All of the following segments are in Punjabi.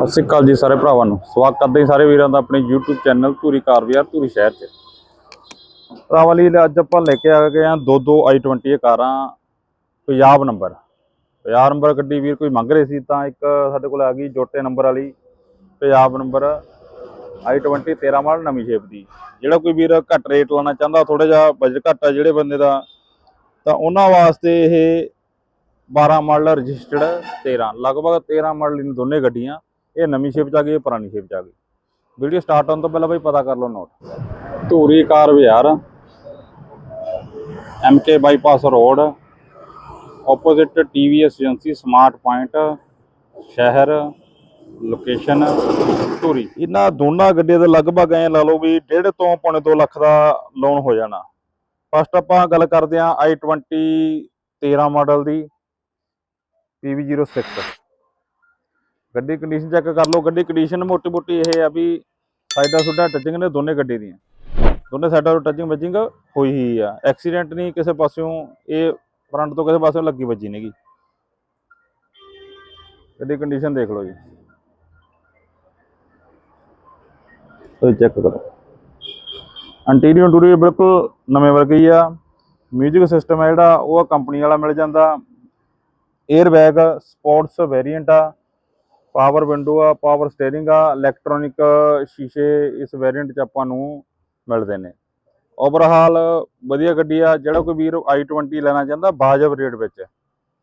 ਸਤਿ ਸ਼੍ਰੀ ਅਕਾਲ ਜੀ ਸਾਰੇ ਭਰਾਵਾਂ ਨੂੰ। ਸਵਾਗਤ ਕਰਦੇ ਹਾਂ ਸਾਰੇ ਵੀਰਾਂ ਦਾ ਆਪਣੇ YouTube ਚੈਨਲ ਧੂਰੀ ਕਾਰ ਬਾਜ਼ਾਰ ਧੂਰੀ ਸ਼ਹਿਰ 'ਚ। ਭਰਾਵਾਂ ਲਈ ਅੱਜ ਆਪਾਂ ਲੈ ਕੇ ਆ ਗਏ ਹਾਂ ਦੋ ਦੋ i20 ਕਾਰਾਂ। ਪੰਜਾਬ ਨੰਬਰ ਪੰਜਾਬ ਨੰਬਰ ਗੱਡੀ ਵੀਰ ਕੋਈ ਮੰਗ ਰਹੇ ਸੀ ਤਾਂ ਇੱਕ ਸਾਡੇ ਕੋਲ ਆ ਗਈ ਜੋਟੇ ਨੰਬਰ ਵਾਲੀ। ਪੰਜਾਬ ਨੰਬਰ i20 13 ਮਾਡਲ ਨਵੀਂ ਸ਼ੇਪ ਦੀ। ਜਿਹੜਾ ਕੋਈ ਵੀਰ ਘੱਟ ਰੇਟ ਲਾਣਾ ਚਾਹੁੰਦਾ ਥੋੜਾ ਜਿਹਾ ਬਜਟ ਘੱਟ ਆ ਜਿਹੜੇ ਬੰਦੇ ਦਾ, ਤਾਂ ਉਹਨਾਂ ਵਾਸਤੇ ਇਹ 12 ਮਾਡਲ ਰਜਿਸਟਰਡ 13 ਲਗਭਗ 13 ਮਾਡਲ ਨੇ ਦੋਨੇ ਗੱਡੀਆਂ। ਇਹ ਨਵੀਂ ਸ਼ੇਪ ਚ ਆ ਗਈ, ਇਹ ਪੁਰਾਣੀ ਸ਼ੇਪ ਚ ਆ ਗਈ। ਵੀਡੀਓ ਸਟਾਰਟ ਹੋਣ ਤੋਂ ਪਹਿਲਾਂ ਬਈ ਪਤਾ ਕਰ ਲਓ ਨੋਟ ਧੂਰੀ ਕਾਰ ਬਾਜ਼ਾਰ MK bypass road opposite TVS agency smart point ਸ਼ਹਿਰ ਲੋਕੇਸ਼ਨ ਧੂਰੀ। ਇਹਨਾਂ ਦੋਨਾਂ ਗੱਡੀਆਂ ਦੇ ਲਗਭਗ ਐ ਲਾ ਲਓ ਵੀ 1.5 ਤੋਂ ਪੌਣੇ 2 ਲੱਖ ਦਾ ਲੋਨ ਹੋ ਜਾਣਾ। ਫਸਟ ਆਪਾਂ ਗੱਲ ਕਰਦੇ ਹਾਂ i20 13 ਮਾਡਲ ਦੀ PV06 ਗੱਡੀ ਕੰਡੀਸ਼ਨ ਚੈੱਕ ਕਰ ਲਓ, ਗੱਡੀ ਕੰਡੀਸ਼ਨ ਮੋਟੀ ਮੋਟੀ ਇਹ ਆ ਵੀ ਸਾਈਡਾਂ ਸੁੱਡਾ ਟੱਚਿੰਗ ਨੇ, ਦੋਨੇ ਗੱਡੀ ਦੀਆਂ। ਦੋਨੇ ਸਾਈਡਾਂ ਤੋਂ ਟੱਚਿੰਗ ਵੱਜਿੰਗ ਹੋਈ ਹੀ ਆ। ਐਕਸੀਡੈਂਟ ਨਹੀਂ ਕਿਸੇ ਪਾਸਿਓਂ, ਇਹ ਫਰੰਟ ਤੋਂ ਕਿਸੇ ਪਾਸਿਓਂ ਲੱਗੀ ਵੱਜੀ ਨਹੀਂਗੀ ਗੱਡੀ ਕੰਡੀਸ਼ਨ ਦੇਖ ਲਓ ਜੀ। ਤੁਸੀਂ ਚੈੱਕ ਕਰੋ। ਇੰਟੀਰੀਅਰ ਇੰਟੀਰੀਅਰ ਬਿਲਕੁਲ ਨਵੇਂ ਵਰਗੀ ਆ। ਮਿਊਜ਼ਿਕ ਸਿਸਟਮ ਹੈ ਜਿਹੜਾ, ਉਹ ਕੰਪਨੀ ਵਾਲਾ ਮਿਲ ਜਾਂਦਾ। 에ਅਰ ਬੈਗ ਸਪੋਰਟਸ ਵੇਰੀਐਂਟ ਆ। ਪਾਵਰ ਵਿੰਡੋ ਆ, ਪਾਵਰ ਸਟੀਅਰਿੰਗ ਆ, ਇਲੈਕਟ੍ਰੋਨਿਕ ਸ਼ੀਸ਼ੇ ਇਸ ਵੇਰੀਐਂਟ 'ਚ ਆਪਾਂ ਨੂੰ ਮਿਲਦੇ ਨੇ। ਓਵਰਹਾਲ ਵਧੀਆ ਗੱਡੀ ਆ, ਜਿਹੜਾ ਕੋਈ ਵੀਰ i20 ਲੈਣਾ ਚਾਹੁੰਦਾ ਬਾਜਬ ਰੇਟ ਵਿੱਚ,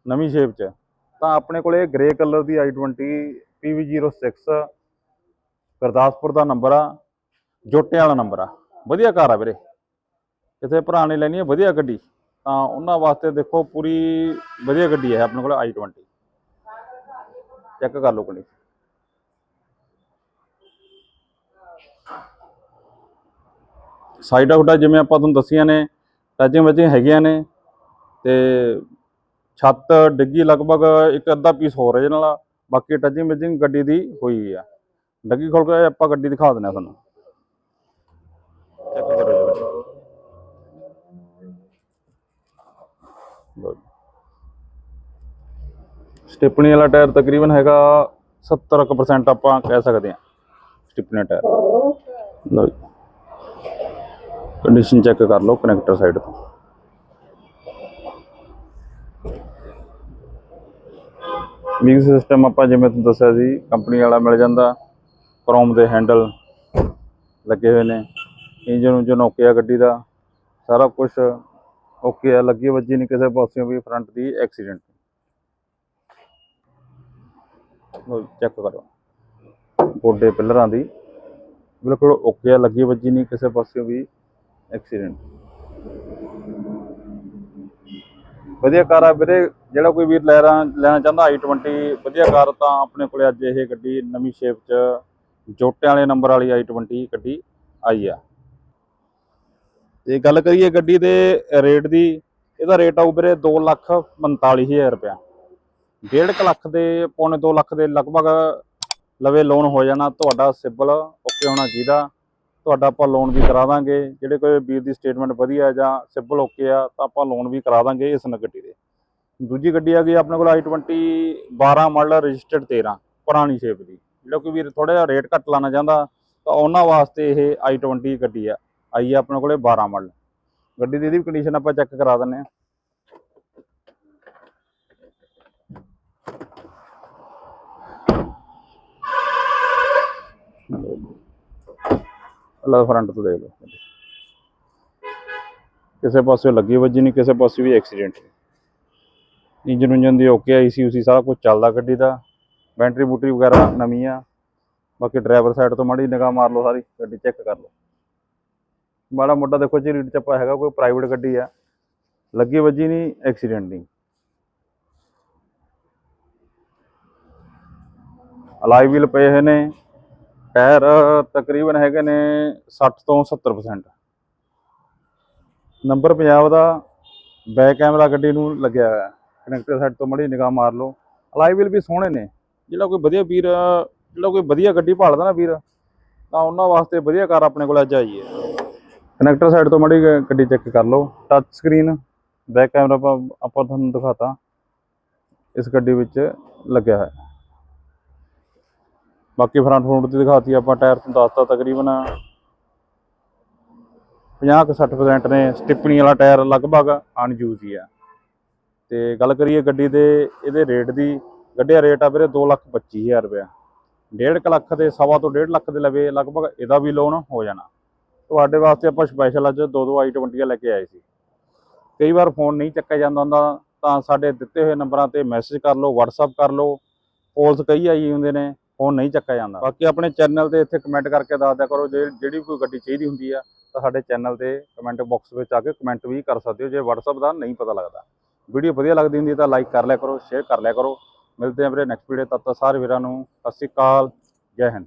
ਨਵੀਂ ਸ਼ੇਪ 'ਚ, ਤਾਂ ਆਪਣੇ ਕੋਲੇ ਗ੍ਰੇ ਕਲਰ ਦੀ i20 PV06 ਗੁਰਦਾਸਪੁਰ ਦਾ ਨੰਬਰ ਆ ਜੋਟੇ ਵਾਲਾ ਨੰਬਰ ਆ। ਵਧੀਆ ਕਾਰ ਆ ਵੀਰੇ। ਕਿਸੇ ਭਰਾ ਨੇ ਲੈਣੀ ਹੈ ਵਧੀਆ ਗੱਡੀ, ਤਾਂ ਉਹਨਾਂ ਵਾਸਤੇ ਦੇਖੋ ਪੂਰੀ ਵਧੀਆ ਗੱਡੀ ਹੈ ਆਪਣੇ ਕੋਲ i20 ਚੈੱਕ ਕਰ ਲਓ ਗੱਡੀ ਸਾਈਡਾਂ ਹੁੱਡਾ ਜਿਵੇਂ ਆਪਾਂ ਤੁਹਾਨੂੰ ਦੱਸੀਆਂ ਨੇ ਟੱਚਿੰਗ ਵੱਜਿੰਗ ਹੈਗੀਆਂ ਨੇ ਤੇ ਛੱਤ, ਡਿੱਗੀ ਲਗਭਗ ਇੱਕ ਅੱਧਾ ਪੀਸ ਹੋ ਰਿਹਾ ਨਾਲ। ਬਾਕੀ ਟੱਚਿੰਗ ਵੱਜਿੰਗ ਗੱਡੀ ਦੀ ਹੋਈ ਆ। ਡੱਗੀ ਖੋਲ ਕੇ ਆਪਾਂ ਗੱਡੀ ਦਿਖਾ ਦਿੰਦੇ ਆ ਤੁਹਾਨੂੰ। ਚੈੱਕ ਕਰੋ ਜੀ। ਲਓ ਸਟਿਪਣੀ ਵਾਲਾ ਟਾਇਰ ਤਕਰੀਬਨ ਹੈਗਾ 70% ਆਪਾਂ ਕਹਿ ਸਕਦੇ ਹਾਂ ਸਟਿਪਣੀ ਟਾਇਰ। ਲਓ ਕੰਡੀਸ਼ਨ ਚੈੱਕ ਕਰ ਲਓ ਕਨੈਕਟਰ ਸਾਈਡ ਤੋਂ। ਮਿਕਸ ਸਿਸਟਮ ਆਪਾਂ ਜਿਵੇਂ ਤੁਹਾਨੂੰ ਦੱਸਿਆ ਸੀ ਕੰਪਨੀ ਵਾਲਾ ਮਿਲ ਜਾਂਦਾ ਕ੍ਰੋਮ ਦੇ ਹੈਂਡਲ ਲੱਗੇ ਹੋਏ ਨੇ ਇੰਜਨ ਉਂਜਨ ਓਕੇ ਆ ਗੱਡੀ ਦਾ, ਸਾਰਾ ਕੁਝ ਓਕੇ ਆ, ਲੱਗੀ ਵੱਜੀ ਨਹੀਂ ਕਿਸੇ ਪਾਸਿਓਂ ਵੀ ਫਰੰਟ ਦੀ ਐਕਸੀਡੈਂਟ ਲਓ ਚੈੱਕ ਕਰੋ। ਗੋਡੇ ਪਿਲਰਾਂ ਦੀ। ਬਿਲਕੁਲ ਓਕੇ ਆ, ਲੱਗੀ ਵੱਜੀ ਨਹੀਂ ਕਿਸੇ ਪਾਸਿਓਂ ਵੀ ਐਕਸੀਡੈਂਟ ਵਧੀਆ ਕਾਰ ਆ ਵੀਰੇ, ਜਿਹੜਾ ਕੋਈ ਵੀਰ ਲੈ ਰਾਂ ਲੈਣਾ ਚਾਹੁੰਦਾ i20 ਵਧੀਆ ਕਾਰ ਤਾਂ ਆਪਣੇ ਕੋਲੇ ਅੱਜ ਇਹ ਗੱਡੀ ਨਵੀਂ ਸ਼ੇਪ 'ਚ, ਜੋਟਿਆਂ ਵਾਲੇ ਨੰਬਰ ਵਾਲੀ i20 ਗੱਡੀ ਆਈ ਆ। ਤੇ ਗੱਲ ਕਰੀਏ ਗੱਡੀ ਦੇ ਰੇਟ ਦੀ, ਇਹਦਾ ਰੇਟ ਆਊ ਵੀਰੇ 245000 ਰੁਪਇਆ। ਡੇਢ ਕੁ ਲੱਖ ਦੇ, ਪੌਣੇ 2 ਲੱਖ ਦੇ ਲਗਭਗ ਲਵੇ ਲੋਨ ਹੋ ਜਾਣਾ। ਤੁਹਾਡਾ ਸਿਬਲ ਓਕੇ ਹੋਣਾ ਚਾਹੀਦਾ। ਤੁਹਾਡਾ ਆਪਾਂ ਲੋਨ ਵੀ ਕਰਾ ਦਾਂਗੇ। ਜਿਹੜੇ ਕੋਈ ਵੀਰ ਦੀ ਸਟੇਟਮੈਂਟ ਵਧੀਆ ਜਾਂ ਸਿਬਲ ਓਕੇ ਆ, ਤਾਂ ਆਪਾਂ ਲੋਨ ਵੀ ਕਰਾ ਦਾਂਗੇ ਇਸ ਗੱਡੀ ਦੇ। ਦੂਜੀ ਗੱਡੀ ਆ ਗਈ ਆਪਣੇ ਕੋਲ i20 12 ਮਾਡਲ ਰਜਿਸਟਰਡ 13 ਪੁਰਾਣੀ ਸ਼ੇਪ ਦੀ। ਜਿਹੜਾ ਕੋਈ ਵੀਰ ਥੋੜਾ ਜਿਹਾ ਰੇਟ ਘੱਟ ਲਾਣਾ ਚਾਹੁੰਦਾ, ਤਾਂ ਉਹਨਾਂ ਵਾਸਤੇ ਇਹ i20 ਗੱਡੀ ਆ। ਆਈ ਆ ਆਪਣੇ ਕੋਲੇ 12 ਮਾਡਲ ਗੱਡੀ ਦੀ ਇਹਦੀ ਕੰਡੀਸ਼ਨ ਆਪਾਂ ਚੈੱਕ ਕਰਾ ਦਿੰਨੇ ਆ ਅੱਲਾ ਫਰੰਟ ਤੋਂ ਦੇਖ ਲਓ। ਕਿਸੇ ਪਾਸੇ ਲੱਗੀ ਵੱਜੀ ਨਹੀਂ, ਕਿਸੇ ਪਾਸੇ ਵੀ ਐਕਸੀਡੈਂਟ ਇੰਜਨ ਉਂਜਨ ਦੀ ਓਕੇ ਆਈ ਸੀ, ਉਸੀ ਸਾਰਾ ਕੁਝ ਚੱਲਦਾ ਗੱਡੀ ਦਾ। ਬੈਟਰੀ ਬੂਟਰੀ ਵਗੈਰਾ ਨਵੀਂ ਆ। ਬਾਕੀ ਡਰਾਈਵਰ ਸਾਈਡ ਤੋਂ ਮਾੜੀ ਨਿਗਾਹ ਮਾਰ ਲਓ ਸਾਰੀ, ਗੱਡੀ ਚੈੱਕ ਕਰ ਲਓ। ਮਾੜਾ ਮੋਟਾ ਦੇਖੋ ਜੀ ਰੀਡ ਚੱਪਾ ਹੈਗਾ, ਕੋਈ ਪ੍ਰਾਈਵੇਟ ਗੱਡੀ ਆ। ਲੱਗੀ ਵੱਜੀ ਨਹੀਂ ਐਕਸੀਡੈਂਟ ਨਹੀਂ। ਅਲਾਈ ਵੀਲ ਪਏ ਹੋਏ ਨੇ। ਟਾਇਰ ਤਕਰੀਬਨ ਹੈਗੇ ਨੇ 60 ਤੋਂ 70% ਨੰਬਰ ਪੰਜਾਬ ਦਾ ਬੈਕ ਕੈਮਰਾ ਗੱਡੀ ਨੂੰ ਲੱਗਿਆ ਹੋਇਆ ਕਨੈਕਟਰ ਸਾਈਡ ਤੋਂ ਮੜੀ ਨਿਗਾਹ ਮਾਰ ਲਓ। ਅਲਾਈ ਵੀਲ ਵੀ ਸੋਹਣੇ ਨੇ। ਜਿਹੜਾ ਕੋਈ ਵਧੀਆ ਵੀਰ, ਜਿਹੜਾ ਕੋਈ ਵਧੀਆ ਗੱਡੀ ਭਾਲਦਾ ਨਾ ਵੀਰ, ਤਾਂ ਉਹਨਾਂ ਵਾਸਤੇ ਵਧੀਆ ਕਾਰ ਆਪਣੇ ਕੋਲ ਅੱਜ ਆਈ ਹੈ। ਕਨੈਕਟਰ ਸਾਈਡ ਤੋਂ ਮੜੀ ਗੱਡੀ ਚੈੱਕ ਕਰ ਲਓ। ਟੱਚ ਸਕਰੀਨ ਬੈਕ ਕੈਮਰਾ ਆਪਾਂ ਆਪਾਂ ਤੁਹਾਨੂੰ ਦਿਖਾਤਾ। ਇਸ ਗੱਡੀ ਵਿੱਚ ਲੱਗਿਆ ਹੋਇਆ ਬਾਕੀ ਫਰੰਟ ਫਰੰਟ 'ਤੇ ਦਿਖਾਤੀ ਆਪਾਂ ਟਾਇਰ ਤੁਹਾਨੂੰ ਦੱਸਤਾ ਤਕਰੀਬਨ 50 ਕੁ 60% ਨੇ ਸਟਿਪਣੀ ਵਾਲਾ ਟਾਇਰ ਲਗਭਗ ਅਨਯੂਜ਼ ਹੀ ਆ। ਤੇ ਗੱਲ ਕਰੀਏ ਗੱਡੀ ਦੇ, ਇਹਦੇ ਰੇਟ ਦੀ, ਗੱਡੀਆ ਰੇਟ ਆ ਵੀਰੇ 225000 ਰੁਪਇਆ। ਡੇਢ ਕੁ ਲੱਖ ਦੇ, ਸਵਾ ਤੋਂ ਡੇਢ ਲੱਖ ਦੇ ਲਵੇ, ਲਗਭਗ ਇਹਦਾ ਵੀ ਲੋਨ ਹੋ ਜਾਣਾ। ਤੁਹਾਡੇ ਵਾਸਤੇ ਆਪਾਂ ਸਪੈਸ਼ਲ ਅੱਜ ਦੋ ਦੋ i20 ਲੈ ਕੇ ਆਏ ਸੀ। ਕਈ ਵਾਰ ਫੋਨ ਨਹੀਂ ਚੱਕਿਆ ਜਾਂਦਾ ਹੁੰਦਾ, ਤਾਂ ਸਾਡੇ ਦਿੱਤੇ ਹੋਏ ਨੰਬਰਾਂ ਤੇ ਮੈਸੇਜ ਕਰ ਲਓ, WhatsApp ਕਰ ਲਓ। ਕਾਲਸ ਕਈ ਆਈ ਹੁੰਦੇ ਨੇ। ਫੋਨ ਨਹੀਂ ਚੱਕਿਆ ਜਾਂਦਾ। ਬਾਕੀ ਆਪਣੇ ਚੈਨਲ ਤੇ ਇੱਥੇ ਕਮੈਂਟ ਕਰਕੇ ਦੱਸ ਦਿਆ ਕਰੋ, ਜੇ ਜਿਹੜੀ ਕੋਈ ਗੱਡੀ ਚਾਹੀਦੀ ਹੁੰਦੀ ਆ, ਤਾਂ ਸਾਡੇ ਚੈਨਲ ਤੇ ਕਮੈਂਟ ਬਾਕਸ ਵਿੱਚ ਆ ਕੇ ਕਮੈਂਟ ਵੀ ਕਰ ਸਕਦੇ ਹੋ। ਜੇ WhatsApp ਦਾ ਨਹੀਂ ਪਤਾ ਲੱਗਦਾ ਵੀਡੀਓ ਵਧੀਆ ਲੱਗਦੀ ਹੁੰਦੀ ਹੈ ਤਾਂ ਲਾਈਕ ਕਰ ਲਿਆ ਕਰੋ ਸ਼ੇਅਰ ਕਰ ਲਿਆ ਕਰੋ। ਮਿਲਦੇ ਹਾਂ ਵੀਰੇ ਨੈਕਸਟ ਵੀਡੀਓ ਤਦ ਤੱਕ ਸਾਰੇ ਵੀਰਾਂ ਨੂੰ ਸਤਿ ਸ਼੍ਰੀ ਅਕਾਲ, ਜੈ ਹਿੰਦ।